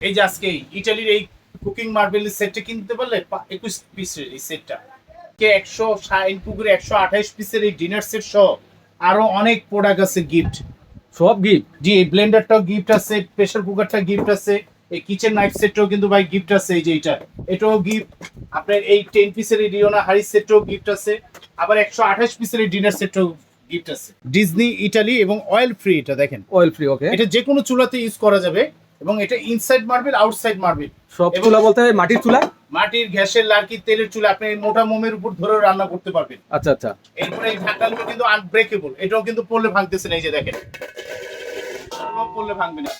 এই যে আজকে ইটালির এই কুকিং মার্বেলের সেটটা কিনতে পারলে একুশ পিসের এই সেটটা কে একশো ষাট পুকুরে একশো আঠাইশ পিসের এই ডিনার সেট সহ আরও অনেক প্রোডাক্ট আছে গিফট সব গিফট জি এই ব্লেন্ডারটাও গিফট আছে প্রেসার কুকারটা গিফট আছে এই কিচেন নাইফ সেটটাও কিন্তু ভাই গিফট আছে এই যে এটা এটাও গিফট আপনার এই টেন পিসের এই রিওনা হাড়ি সেটটাও গিফট আছে আবার একশো আঠাশ পিসের এই ডিনার সেটটাও গিফট আছে। ডিজনি ইটালি এবং অয়েল ফ্রি এটা দেখেন। অয়েল ফ্রি ওকে এটা যে কোনো চুলাতে ইউজ করা যাবে। এবং এটা ইনসাইড মার্বেল আউটসাইড মার্বেল সব চুলা বলতে মাটির চুলা? মাটির গ্যাসের লার্কির তেলের চুলা আপনি মোটা মোমের উপর ধরে রান্না করতে পারবেন। আচ্ছা আচ্ছা। এরপরে এই ঢাকাগুলো কিন্তু আনব্রেকেবল এটাও কিন্তু পড়লে ভাঙতেছে না এই যে দেখেন। পড়লে ভাঙবে না।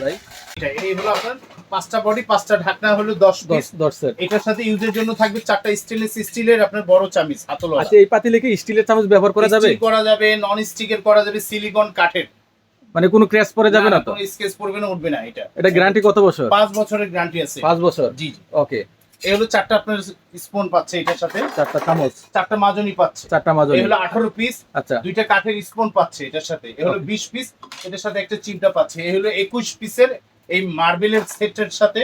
ভাই। এটা এই হলো আপনার পাঁচটা বডি পাঁচটা ঢাকনা হলো দশ দশ পিস দশ সেট এটার সাথে ইউজের জন্য থাকবে চারটা স্টেনলেস স্টিলের আপনার বড় চামিচ হাতল আচ্ছা এই পাতিলে কি স্টিলের চামচ ব্যবহার করা যাবে? করা যাবে নন স্টিকের করা যাবে সিলিকন কাঠের। মানে কোনো ক্র্যাশ পরে যাবে না তো? স্কেচ পড়বে না উঠবে না এটা। এটা গ্যারান্টি কত বছর? পাঁচ বছরের গ্যারান্টি আছে। পাঁচ বছর? জি ওকে এই হলো চারটা আপনার স্পুন পাচ্ছে এটার সাথে। চারটা চামচ। চারটা মাজনি পাচ্ছে। চারটা মাজনি। এই হলো আঠারো পিস আচ্ছা। দুইটা কাঠের স্পুন পাচ্ছে এটার সাথে। এ হলো বিশ পিস এটার সাথে একটা চিমটা পাচ্ছে। এই হলো একুশ পিসের এই মার্বেলের সেটের সাথে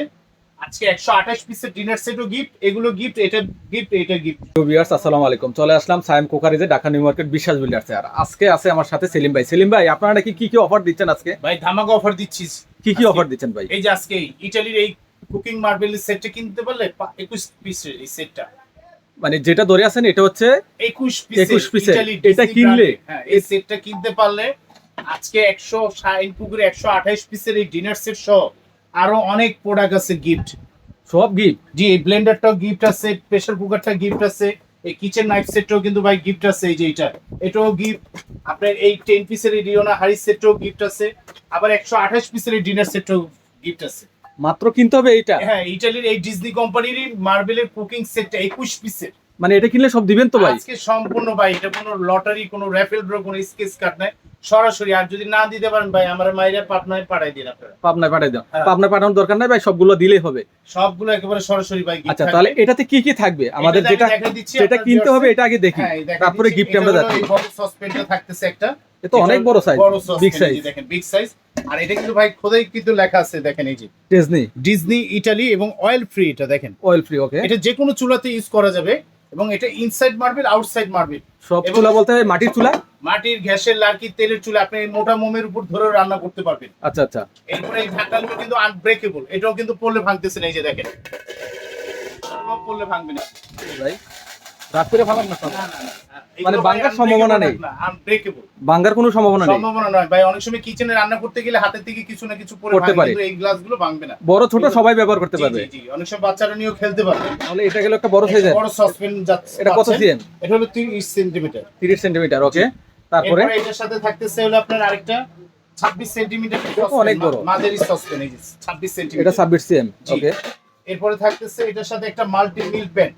আজকে একশো আঠাশ পিসের ডিনার সেটও গিফট এগুলো গিফট এটা গিফট এটা গিফট ভিউয়ার্স আসসালামু আলাইকুম। চলে আসলাম সায়েম কোকারিজে ঢাকা নিউ মার্কেট বিশ্বাস বিল্ডার্সে। আর আজকে আছে আমার সাথে সেলিম ভাই। সেলিম ভাই আপনারা কি কি কি অফার দিচ্ছেন আজকে? ভাই ধামাকা অফার দিচ্ছিস। কি কি অফার দিচ্ছেন ভাই? এই যে আজকে ইটালির এই কুকিং মার্বেলের সেটটা কিনতে পারলে পা- একুশ পিসের এই সেটটা মানে যেটা ধরে আছেন এটা হচ্ছে একুশ 21 পিসের। ইটালি এটা কিনলে? হ্যাঁ এই সেটটা কিনতে পারলে আজকে একশো ষাট পুকুরে একশো আঠাইশ পিসের এই ডিনার সেট সহ আরও অনেক প্রোডাক্ট আছে গিফট সব গিফট জি এই ব্লেন্ডারটাও গিফট আছে প্রেসার কুকারটা গিফট আছে এই কিচেন নাইফ সেটটাও কিন্তু ভাই গিফট আছে এই যে এটা এটাও গিফট আপনার এই টেন পিসের এই রিওনা হাড়ি সেটটাও গিফট আছে আবার একশো আঠাশ পিসের এই ডিনার সেটটাও গিফট আছে। মাত্র কিনতে হবে এইটা? হ্যাঁ ইটালির এই ডিজনি কোম্পানির মার্বেলের কুকিং সেটটা একুশ পিসের মানে এটা কিনলে সব দিবেন তো ভাই? আজকে সম্পূর্ণ ভাই এটা কোনো লটারি কোনো র্যাফেল ড্র কোনো স্কেচ কাট নাই। সরাসরি আর যদি না দিতে পারেন ভাই আমার মাইরা পাটনায় পাঠাই দিন আপনারা। পাবনায় পাঠিয়ে দাও হ্যাঁ। পাবনায় পাঠানোর দরকার নাই ভাই সবগুলো দিলেই হবে। সবগুলো একেবারে সরাসরি ভাই আচ্ছা তাহলে এটাতে কি কি থাকবে? আমাদের যেটা যেটা কিনতে হবে এটা আগে দেখি। হ্যাঁ, তারপরে গিফট আমরা যাচ্ছি সসপেনটা থাকতেছে একটা। এ তো অনেক বড় সাইজ বড় বিগ সাইজ সাইজ দেখেন বিগ সাইজ আর এটা কিন্তু ভাই খোদাই কিন্তু লেখা আছে দেখেন এই যে। ডিজনি ডিজনি ইটালি এবং অয়েল ফ্রি এটা দেখেন। অয়েল ফ্রি ওকে এটা যে কোনো চুলাতে ইউজ করা যাবে এবং এটা ইনসাইড মার্বেল আউটসাইড মার্বেল সব চুলা বলতে মাটির চুলা? মাটির গ্যাসের লার্কির তেলের চুলা আপনি মোটা মোমের উপর ধরে রান্না করতে পারবেন। আচ্ছা আচ্ছা। এরপরে এই ঢাকনাগুলো কিন্তু আনব্রেকেবল এটাও কিন্তু পড়লে ভাঙতেছে না এই যে দেখেন। পড়লে ভাঙবে না। ভাই রাত করে ভালো না না, না, না। মানে ভাঙার সম্ভাবনা নেই। না, কোনো সম্ভাবনা নেই? সম্ভাবনা নয় ভাই অনেক সময় কিচেনে রান্না করতে গেলে হাতের থেকে কিছু না কিছু পড়ে পারে। এই গ্লাসগুলো ভাঙবে না। বড় ছোট সবাই ব্যবহার করতে পারবে। জি, জি। অনেক সময় বাচ্চারা নিয়েও খেলতে পারবে। তাহলে এটা গেল একটা বড় সাইজের বড় সসপেন যাচ্ছে এটা কত সিএম এটা হলো 30 সেন্টিমিটার 30 সেন্টিমিটার ওকে তারপরে? এটার সাথে থাকতেছে হলো আপনার আরেকটা 26 সেন্টিমিটার অনেক বড়। মাঝারি সসপেন এই যে 26 এটা সেন্টিমিটার 26 সিএম ওকে এরপরে থাকতেছে এটার সাথে একটা মাল্টি মিল প্যান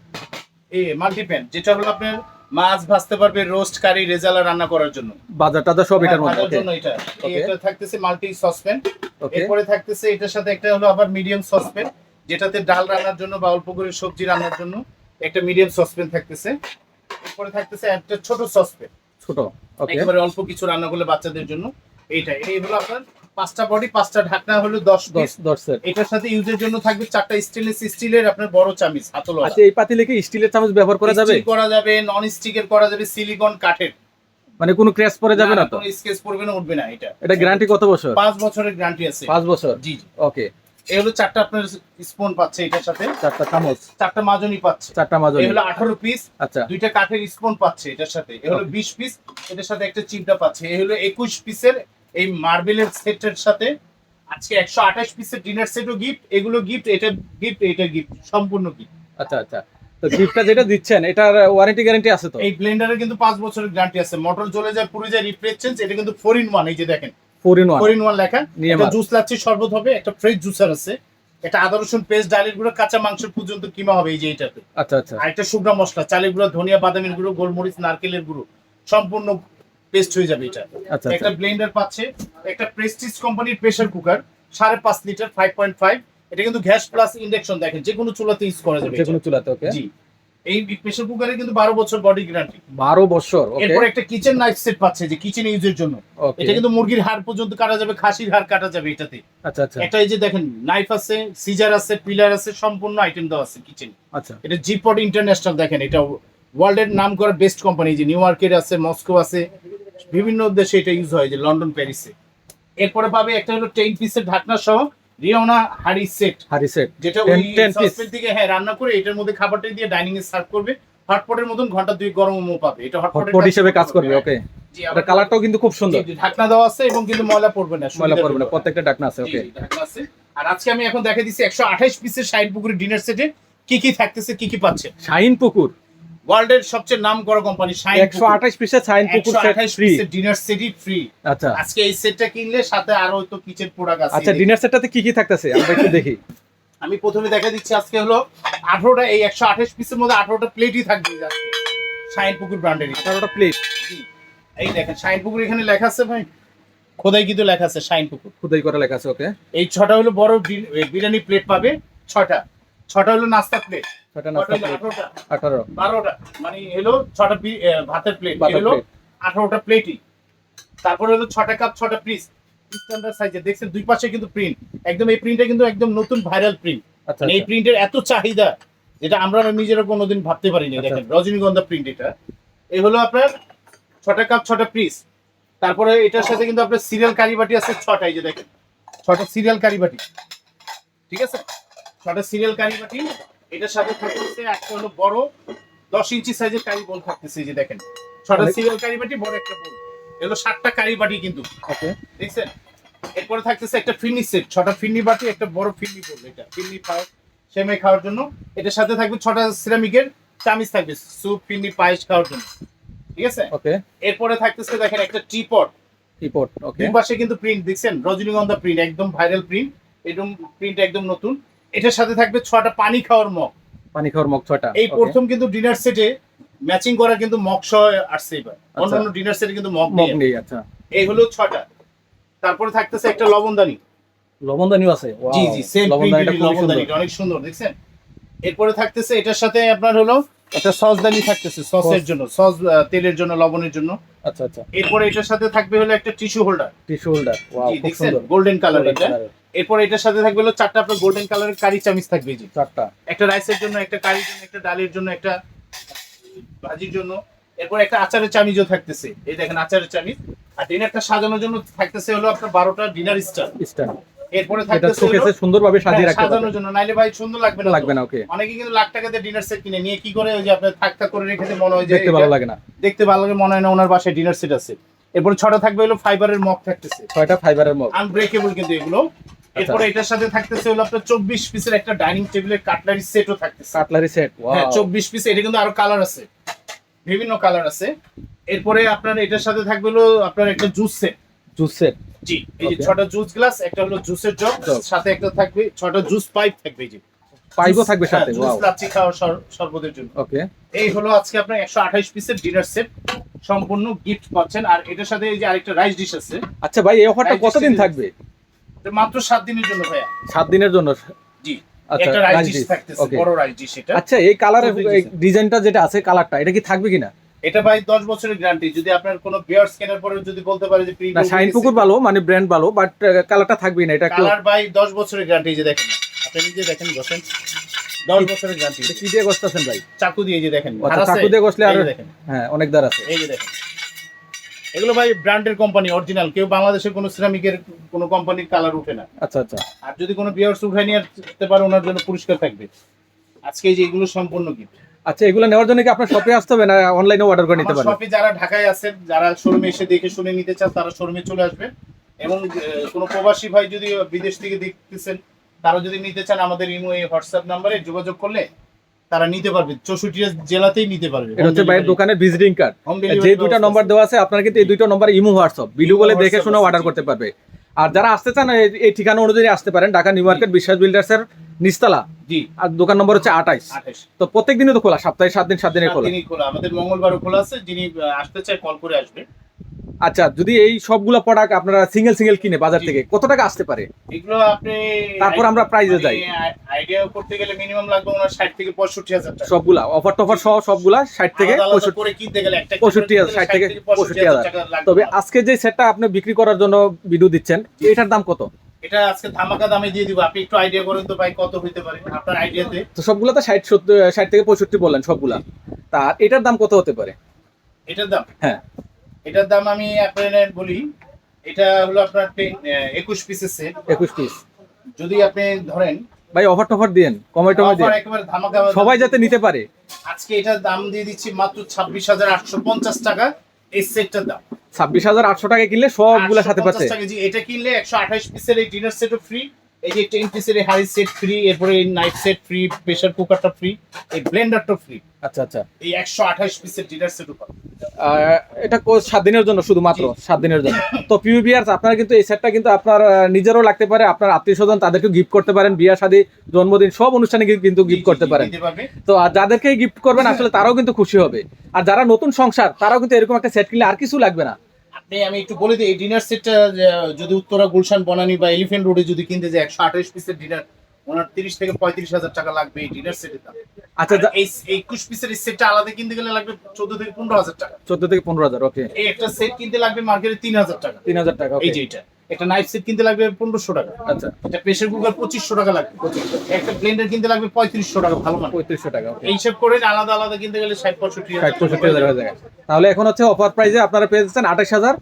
এ মাল্টি প্যান যেটা হলো আপনার মাছ ভাজতে পারবে রোস্ট কারি রেজালা রান্না করার জন্য। বাজার টাজার সব এটার মধ্যে। ভাজার জন্য এটা। এটা থাকতেছে মাল্টি সসপ্যান। ওকে এরপরে থাকতেছে এটার সাথে একটা হলো আবার মিডিয়াম সসপ্যান যেটাতে ডাল রান্নার জন্য বা অল্প করে সবজি রান্নার জন্য একটা মিডিয়াম সসপ্যান থাকতেছে। এরপরে থাকতেছে একটা ছোট সসপ্যান। ছোট। ওকে একেবারে অল্প কিছু রান্না করলে বাচ্চাদের জন্য। এইটা এই হলো আপনার পাঁচটা বডি পাঁচটা ঢাকনা হলো দশ 10 পিস 10 সেট এটার সাথে ইউজের জন্য থাকবে চারটা স্টেনলেস স্টিলের আপনার বড় চামিচ হাতল আচ্ছা এই পাতিলে কি স্টিলের চামচ ব্যবহার করা যাবে? করা যাবে নন স্টিকের করা যাবে সিলিকন কাঠের। মানে কোনো ক্র্যাশ পরে যাবে না তো? কোনো স্কেচ পড়বে না উঠবে না এটা। এটা গ্যারান্টি কত বছর? পাঁচ বছরের গ্যারান্টি আছে। 5 বছর? জি জি। ওকে এই হলো চারটা আপনার স্পুন পাচ্ছে এটার সাথে। চারটা চামচ। চারটা মাজনি পাচ্ছে। চারটা মাজনি। এই হলো আঠারো পিস আচ্ছা। দুইটা কাঠের স্পুন পাচ্ছে এটার সাথে। এই হলো বিশ পিস এটার সাথে একটা চিমটা পাচ্ছে। এই হলো একুশ পিসের এই মার্বেলের সেটের সাথে আজকে একশো আঠাশ পিসের ডিনার সেটও গিফট এগুলো গিফট এটা গিফট এটা গিফট সম্পূর্ণ গিফট আচ্ছা আচ্ছা। তো গিফটটা যেটা দিচ্ছেন এটার ওয়ারেন্টি গ্যারান্টি আছে তো? এই ব্লেন্ডারের কিন্তু পাঁচ বছরের গ্যারান্টি আছে। মোটর চলে যায় পুরো যায় রিপ্লেস চেঞ্জ এটা কিন্তু ফোর ইন ওয়ান এই যে দেখেন। 4 ইন 1 ফোর ইন ওয়ান লেখা। মার। জুস লাচ্ছি শরবত হবে একটা ফ্রেশ জুসার আছে। এটা আদা রসুন পেস্ট ডালের গুঁড়ো কাঁচা মাংস পর্যন্ত কিমা হবে এই যে এটাতে। আচ্ছা আচ্ছা। আর একটা শুকনো মশলা চালের গুঁড়ো ধনিয়া বাদামের গুঁড়ো গোলমরিচ নারকেলের গুঁড়ো সম্পূর্ণ পেস্ট হয়ে যাবে এটা। আচ্ছা একটা ব্লেন্ডার পাচ্ছে একটা প্রেস্টিজ কোম্পানির প্রেসার কুকার সাড়ে পাঁচ লিটার ফাইভ পয়েন্ট ফাইভ এটা কিন্তু গ্যাস প্লাস ইন্ডাকশন দেখেন যে কোনো চুলাতে ইউজ করা যাবে যে কোনো চুলাতে ওকে জি। এই প্রেসার কুকারে কিন্তু বারো বছর বডি গ্যারান্টি বারো বছর ওকে এরপর একটা কিচেন নাইফ সেট পাচ্ছে যে কিচেন ইউজের জন্য। এটা কিন্তু মুরগির হাড় পর্যন্ত কাটা যাবে খাসির হাড় কাটা যাবে এটাতে। আচ্ছা আচ্ছা। এটা এই যে দেখেন নাইফ আছে সিজার আছে পিলার আছে সম্পূর্ণ আইটেম দেওয়া আছে কিচেন আচ্ছা। এটা জিপট ইন্টারন্যাশনাল দেখেন এটা ওয়ার্ল্ডের নাম করা বেস্ট কোম্পানি যে নিউ ইয়র্কের আছে মস্কো আছে। বিভিন্ন দেশে এটা ইউজ হয় যে লন্ডন প্যারিসে এরপরে পাবে একটা হলো টেন পিসের ঢাকনা সহ রিওনা হাড়ি সেট হারি সেট যেটা ওই সসপেন থেকে হ্যাঁ রান্না করে এটার মধ্যে খাবারটা দিয়ে ডাইনিং এ সার্ভ করবে। হটপটের মতন ঘণ্টা দুই গরম পাবে। এটা হটপট হিসেবে কাজ করবে ওকে জি, এটা কালারটাও কিন্তু খুব সুন্দর। ঢাকনা দেওয়া আছে এবং কিন্তু ময়লা পড়বে না ময়লা পড়বে না প্রত্যেকটা ডাকনা আছে ওকে ঢাকনা আছে। আর আজকে আমি এখন দেখা দিচ্ছি একশো আঠাইশ পিসের শাইন পুকুরের ডিনার সেটে কি কি থাকতেছে কি কি পাচ্ছে। শাইন পুকুর? ওয়ার্ল্ডের সবচেয়ে নাম করা কোম্পানি শাইন একশো আঠাশ পিসের শাইন পুকুর সেট ফ্রি ডিনার সেটই ফ্রি আচ্ছা। আজকে এই সেটটা কিনলে সাথে আরও তো কিচেন প্রোডাক্ট আছে। আচ্ছা ডিনার সেটটাতে কি কি থাকতেছে? আমরা একটু দেখি। আমি প্রথমে দেখা দিচ্ছি আজকে হলো আঠারোটা এই একশো আঠাশ পিসের মধ্যে আঠারোটা প্লেটই থাকবে আজকে। শাইন পুকুর ব্র্যান্ডের আঠারোটা প্লেট এই দেখেন শাইন পুকুর এখানে লেখা আছে ভাই। খোদাই কিন্তু লেখা আছে শাইন পুকুর খোদাই করে লেখা আছে ওকে। এই ছটা হলো বড় বিরিয়ানি প্লেট পাবে। ছটা। ছটা হলো নাস্তা প্লেট ছটা নাস্তা প্লেট আঠারো। বারোটা। মানে হলো ছটা ভাতের প্লেট হলো আঠারোটা প্লেটই তারপরে হলো ছটা কাপ ছটা পিস স্ট্যান্ডার্ড সাইজে দেখছেন দুই পাশে কিন্তু প্রিন্ট একদম এই প্রিন্টটা কিন্তু একদম নতুন ভাইরাল প্রিন্ট আচ্ছা মানে এই আচ্ছা। প্রিন্টের এত চাহিদা যেটা আমরা নিজেরা কোনোদিন ভাবতে পারিনি আচ্ছা। দেখেন রজনীগন্ধা প্রিন্ট এটা। এই হলো আপনার ছটা কাপ ছটা পিস তারপরে এটার সাথে কিন্তু আপনার সিরিয়াল কারিবাটি আছে ছটা এই যে দেখেন। ছটা সিরিয়াল কারিবাটি ঠিক আছে? ছটা সিরিয়াল কারিবাটি এটার সাথে থাকতেছে একটা হলো বড় দশ ইঞ্চি সাইজের কারি বোল থাকতেছে যে দেখেন। ছটা সিরিয়াল কারিবাটি বড় একটা বোল এগুলো সাতটা কারিবাটি কিন্তু। ওকে দেখছেন? এরপরে থাকতেছে একটা ফিরনি সেট ছটা ফিরনি বাটি একটা বড় ফিরনি বোল এটা। ফিরনি খাওয়ার সেমাই খাওয়ার জন্য। এটার সাথে থাকবে ছটা সিরামিকের চামিচ থাকবে স্যুপ ফিরনি পায়েস খাওয়ার জন্য। ঠিক আছে? ওকে এরপরে থাকতেছে দেখেন একটা টিপট রিপোর্ট ওকে দুই পাশে কিন্তু প্রিন্ট দেখছেন? রজনীগন্ধা প্রিন্ট একদম ভাইরাল প্রিন্ট একদম প্রিন্ট একদম নতুন। এটার সাথে থাকবে ছটা পানি খাওয়ার মগ। পানি খাওয়ার মগ ছয়টা এই প্রথম কিন্তু ডিনার সেটে ম্যাচিং করা কিন্তু মগ সহ আসছে এবার। আচ্ছা। অন্যান্য ডিনার সেটে কিন্তু মগ মগ নেই। আচ্ছা। এই হলো ছটা। তারপরে থাকতেছে একটা লবণদানি। লবণদানিও আছে? জি জি সেম লবণদানি। অনেক সুন্দর দেখছেন? এরপরে থাকতেছে এটার সাথে আপনার হলো একটা সসদানি থাকতেছে সসের। জন্য সস তেলের জন্য লবণের জন্য। আচ্ছা আচ্ছা। এরপরে এটার সাথে থাকবে হলো একটা tissue holder tissue holder wow খুব সুন্দর। গোল্ডেন কালার এটা। এরপর এটার সাথে থাকবে হলো চারটা আপনার গোল্ডেন কালারের কারি চামিচ থাকবে জি চারটা। একটা রাইসের জন্য একটা কারির জন্য একটা ডালের জন্য একটা ভাজির জন্য। এরপর একটা আচারের চামিজও থাকতেছে। এই দেখেন আচারের চামিজ আর ডিনারটা সাজানোর জন্য থাকতেছে হলো আপনার বারোটা ডিনার স্টার স্ট্যান্ড এরপরে থাকতেছে শোকেসে সুন্দরভাবে সাজিয়ে হ্যাঁ, রাখতে সাজানোর জন্য। নাইলে ভাই সুন্দর লাগবে না লাগবে না ওকে অনেকে কিন্তু লাখ টাকা দিয়ে ডিনার সেট কিনে। নিয়ে কি করে ওই যে আপনার থাক থাক করে রেখে মনে হয় যে দেখতে ভালো লাগে না। দেখতে ভালো লাগে মনে হয় না ওনার বাসায় ডিনার সেট আছে। এরপরে ছটা থাকবে হলো ফাইবারের মগ থাকতেছে। ছয়টা ফাইবারের মগ। আনব্রেকেবল কিন্তু এগুলো। এরপরে এটার সাথে থাকতেছে হলো আপনার চব্বিশ পিসের একটা ডাইনিং টেবিলের কাটলারি সেটও থাকতেছে। কাটলারি সেট হ্যাঁ চব্বিশ পিস এটা কিন্তু আরও কালার আছে। বিভিন্ন কালার আছে। এরপরে আপনার এটার সাথে থাকবে হলো আপনার একটা জুস সেট জুস সেট জি এই যে ছটা জুস গ্লাস একটা হলো জুসের জগ। সাথে একটা থাকবে ছটা জুস পাইপ থাকবে এই যে। পাইপও থাকবে সাথে জুস লাচ্ছি খাওয়ার সর- শরবতের জন্য। ওকে এই হলো আজকে আপনার একশো আঠাইশ পিসের ডিনার সেট সম্পূর্ণ গিফট পাচ্ছেন। আর এটার সাথে এই যে আরেকটা রাইস ডিশ আছে। আচ্ছা ভাই এই অফারটা কতদিন থাকবে? মাত্র সাত দিনের জন্য ভাইয়া। সাত দিনের জন্য? জি। আচ্ছা। বড় এটা। আচ্ছা এই কালারের ডিজাইনটা যেটা আছে কালারটা এটা কি থাকবে কিনা? এটা ভাই দশ বছরের গ্যারান্টি যদি আপনার কোনো বিয়ার স্ক্যানের পরে যদি বলতে পারে যে না শাইন পুকুর ভালো মানে ব্র্যান্ড ভালো বাট কালারটা থাকবে না এটা কালার ভাই দশ বছরের গ্যারান্টি যে দেখেন। আপনি নিজে দেখেন বসেন। দশ বছরের গ্যারান্টি কি দিয়ে গছতেছেন ভাই? চাকু দিয়ে যে দেখেন। আচ্ছা? চাকু দিয়ে এই আরো- দেখেন। হ্যাঁ অনেক দার আছে। এই যে দেখেন। এগুলো ভাই ব্র্যান্ডের কোম্পানি অরিজিনাল কেউ বাংলাদেশের কোনো সিরামিকের কোনো কোম্পানির কালার উঠে না। আচ্ছা আচ্ছা। আর যদি কোনো বিয়ার্স উঠায় নিয়ে আসতে পারে ওনার জন্য পুরস্কার থাকবে। আজকে যে এগুলো সম্পূর্ণ গিফট আচ্ছা এগুলো নেওয়ার জন্য কি আপনার শপে আসতে হবে না অনলাইনে অর্ডার করে নিতে পারেন? শপে যারা ঢাকায় আছেন যারা শোরুমে এসে দেখে শুনে নিতে চান তারা শোরুমে চলে আসবে। এবং কোনো প্রবাসী ভাই যদি বিদেশ থেকে দেখতেছেন তারা যদি নিতে চান আমাদের ইমো এই হোয়াটসঅ্যাপ নাম্বারে যোগাযোগ করলে তারা নিতে পারবে। চৌষট্টি জেলাতেই নিতে পারবে। এটা হচ্ছে ভাইয়ের দোকানের ভিজিটিং কার্ড যে দুইটা নম্বর দেওয়া আছে আপনারা কিন্তু এই দুইটা number imo WhatsApp video imo বলে দেখে শুনে অর্ডার করতে পারবে। আর যারা আসতে চান এই- ঠিকানা অনুযায়ী আসতে পারেন। Dhaka new market Biswas builders এর নিস্তালা জি। আর দোকান নম্বর হচ্ছে আঠাইশ। তো প্রত্যেক দিনই তো খোলা। সপ্তাহে সাত দিন সাত দিনে খোলা। খোলা। আমাদের মঙ্গলবারও খোলা আছে। যিনি আসতে চায় কল করে আসবে। আচ্ছা যদি এই সবগুলো প্রোডাক্ট আপনারা সিঙ্গেল সিঙ্গেল কিনে বাজার থেকে কত টাকা আসতে পারে? এগুলো আপনি তারপর আমরা price এ মানে যাই। আইডিয়া করতে গেলে মিনিমাম লাগবে ওনার ষাট থেকে পঁয়ষট্টি হাজার টাকা। সবগুলা অফার টফার সহ সবগুলা ষাট থেকে আলাদা আলাদা পঁয়ষট্টি করে কিনতে গেলে একটা পঁয়ষট্টি হাজার, ষাট থেকে পঁয়ষট্টি হাজার। তবে আজকে যে সেটটা আপনি বিক্রি করার জন্য ভিডিও দিচ্ছেন এটার দাম কত? এটা আজকে ধামাকা দামে দিয়ে দিব। আপনি একটু আইডিয়া করেন তো ভাই কত হইতে পারে? আপনার আইডিয়াতে তো সবগুলা তো ষাট সত্তর ষাট থেকে পঁয়ষট্টি বললেন সবগুলা। তা এটার দাম কত হতে পারে? এটার দাম? হ্যাঁ। এটার দাম আমি আপনার বলি এটা হলো আপনার একুশ পিসের সেট একুশ পিস যদি আপনি ধরেন ভাই অফার টফার দিন কমে টমে দিন offer একেবারে ধামাকা সবাই যাতে নিতে পারে। আজকে এটার দাম দিয়ে দিচ্ছি মাত্র ছাব্বিশ হাজার আটশো পঞ্চাশ টাকা এই সেটটার দাম। ছাব্বিশ হাজার আটশো টাকা কিনলে সবগুলা সাথে 850 পাচ্ছে। এটা কিনলে একশো আঠাশ পিসের এই ডিনার সেটও ফ্রি এই যে টেন পিসের হাড়ি সেট ফ্রি এরপরে নাইট সেট ফ্রি প্রেসার কুকারটা ফ্রি এই ব্লেন্ডারটা ফ্রি আচ্ছা আচ্ছা। এই একশো আঠাশ পিসের ডিনার সেটও পাবেন এটা কো- সাত দিনের জন্য শুধুমাত্র সাত দিনের জন্য। তো পিউ বিয়ার্স আপনারা কিন্তু এই সেটটা কিন্তু আপনার নিজেরও লাগতে পারে আপনার আত্মীয় স্বজন তাদেরকে গিফট করতে পারেন বিয়া শাদী জন্মদিন সব অনুষ্ঠানে কিন্তু গিফট করতে পারেন। তো আর যাদেরকে গিফট করবেন আসলে তারাও কিন্তু খুশি হবে। আর যারা নতুন সংসার তারাও কিন্তু এরকম একটা সেট কিনলে আর কিছু লাগবে না। আপনি আমি একটু বলে দিই এই ডিনার সেটটা যদি উত্তরা গুলশান বনানি বা এলিফেন্ট রোডে যদি কিনতে যায় একশো আঠাশ পিসের ডিনার ওনার তিরিশ থেকে পঁয়ত্রিশ হাজার টাকা লাগবে এই ডিনার সেটের দাম। আচ্ছা এই একুশ পিসের সেটটা আলাদা কিনতে গেলে লাগবে চোদ্দ থেকে পনেরো হাজার টাকা। চোদ্দ থেকে পনেরো হাজার ওকে এই একটা সেট কিনতে লাগবে মার্কেটে তিন হাজার টাকা। তিন হাজার টাকা এই যে এটা। একটা নাইফ সেট কিনতে লাগবে পনেরোশো টাকা। আচ্ছা। একটা প্রেসার কুকার পঁচিশশো টাকা লাগবে। একটা ব্লেন্ডার কিনতে লাগবে পঁয়ত্রিশশো টাকা ভালো মানে পঁয়ত্রিশশো টাকা okay। এই হিসাব করে আলাদা আলাদা কিনতে গেলে ষাট পঁয়ষট্টি ষাট পঁয়ষট্টি হাজার হয়ে যায় তাহলে এখন হচ্ছে অফার প্রাইসে আপনারা পেয়ে যাচ্ছেন আঠাশ হাজার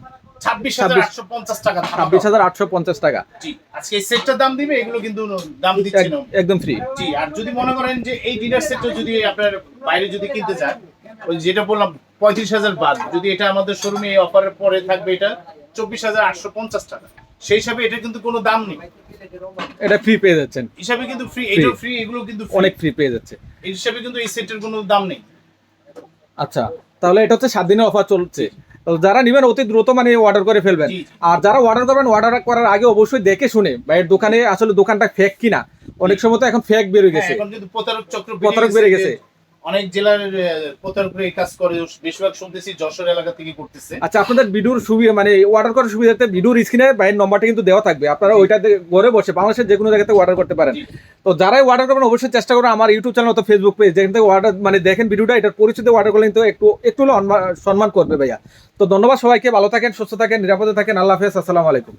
ছাব্বিশ হাজার আটশো পঞ্চাশ টাকা ছাব্বিশ হাজার আটশো পঞ্চাশ টাকা। জি আজকে এই সেটটার দাম দিবে এগুলো কিন্তু দাম দিচ্ছি না। একদম ফ্রি জি আর যদি মনে করেন যে এই ডিনার সেটটা যদি আপনার বাইরে যদি কিনতে চান ওই যেটা বললাম পঁয়ত্রিশ হাজার বাদ যদি এটা আমাদের শোরুমে এই অফারের পরে থাকবে এটা চব্বিশ হাজার আটশো পঞ্চাশ টাকা। সেই হিসাবে এটা কিন্তু কোনো দাম নেই। এটা ফ্রি পেয়ে যাচ্ছেন। হিসাবে কিন্তু ফ্রি এটাও ফ্রি এগুলো কিন্তু অনেক ফ্রি পেয়ে যাচ্ছে। এই হিসাবে কিন্তু এই সেটের কোনো দাম নেই। আচ্ছা তাহলে এটা হচ্ছে সাত দিনের অফার চলছে। যারা নেবেন অতি দ্রুত মানে অর্ডার করে ফেলবেন। আর যারা অর্ডার করবেন অর্ডার করার আগে অবশ্যই দেখে শুনে ভাইয়ের দোকানে আসলে দোকানটা ফেক কিনা। অনেক সময় তো এখন ফেক বেরোয় হ্যাঁ, গেছে। এখন কিন্তু প্রতারক চক্র প্রতারক বেড়ে গেছে। অনেক জেলার আহ, প্রতারকরা এই কাজ করে। বেশিরভাগ শুনতেছি যশোর এলাকা থেকে করতেছে। আচ্ছা আপনাদের ভিডিওর সুবিধা মানে অর্ডার করার সুবিধাতে ভিডিওর স্ক্রিনে ভাইয়ের নম্বরটা কিন্তু দেওয়া থাকবে। আপনারা ওইটাতে ঘরে বসে বাংলাদেশের যে কোনো জায়গাতে অর্ডার করতে পারেন। তো যারাই অর্ডার করবেন অবশ্যই চেষ্টা করুন আমার ইউটিউব চ্যানেল অথবা ফেসবুক পেজ যেখান থেকে অর্ডার মানে দেখেন ভিডিওটা এটার পরিচিতি অর্ডার করলে কিন্তু একটু একটু অনমা- সম্মান করবে ভাইয়া। তো ধন্যবাদ সবাইকে ভালো থাকেন সুস্থ থাকেন নিরাপদে থাকেন আল্লাহ হাফেজ আসসালামু আলাইকুম।